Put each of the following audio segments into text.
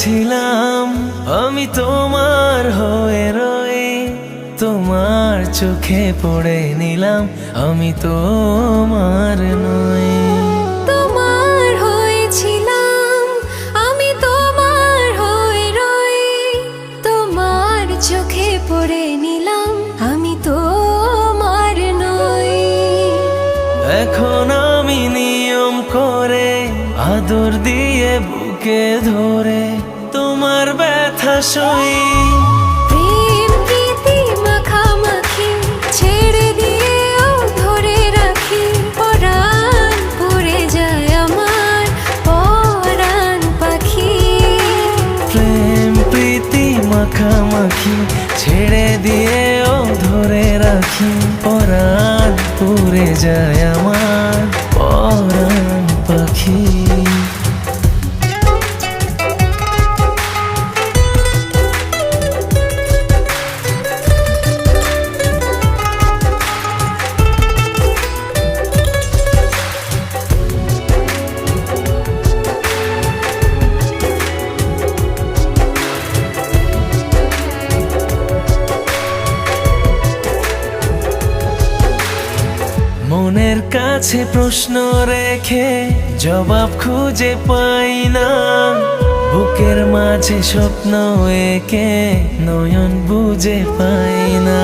হয়েছিলাম আমি তোমার হয়ে রয়ে তোমার চোখে পড়ে নিলাম আমি তোমার নয় তোমার হয়েছিলাম আমি তোমার হয়ে রই তোমার চোখে পড়ে নিলাম আমি তোমার নই। এখন আমি নিয়ম করে আদর দিয়ে বুকে ধরে তোমার ব্যথা সই। প্রেম প্রীতি মাখামাখি ছেড়ে দিয়েও ধরে রাখি। পরাণ পড়ে যায় আমার পরাণ পাখি। প্রেম প্রীতি মাখামাখি ছেড়ে দিয়েও ধরে রাখি। পরাণ পুরে যায় আমার পরাণ পাখি। কাছে প্রশ্ন রেখে জবাব খুঁজে পাই না। বুকের মাঝে স্বপ্ন একে নয়ন বুঝে পাই না।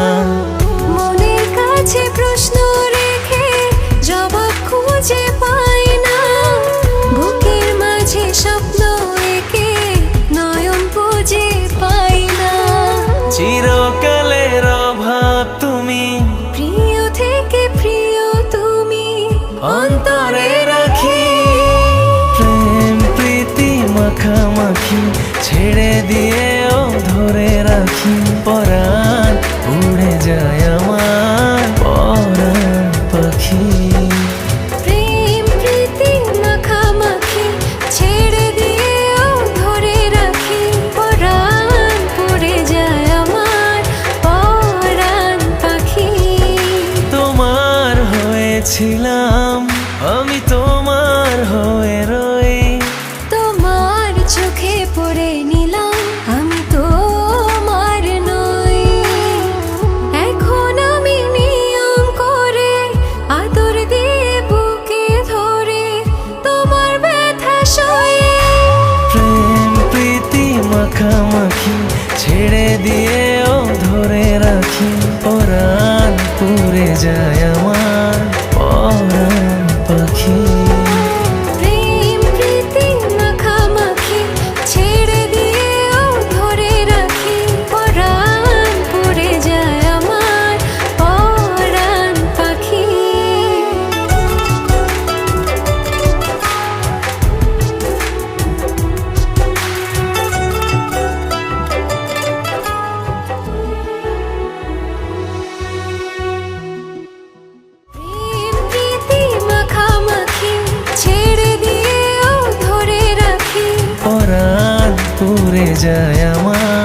ছেড়ে দিয়েও ধরে রাখি পরাণ উড়ে যায় আমার পরাণ পাখি। প্রেম মাখামাখি ছেড়ে দিয়েও পরাণ যায় আমার।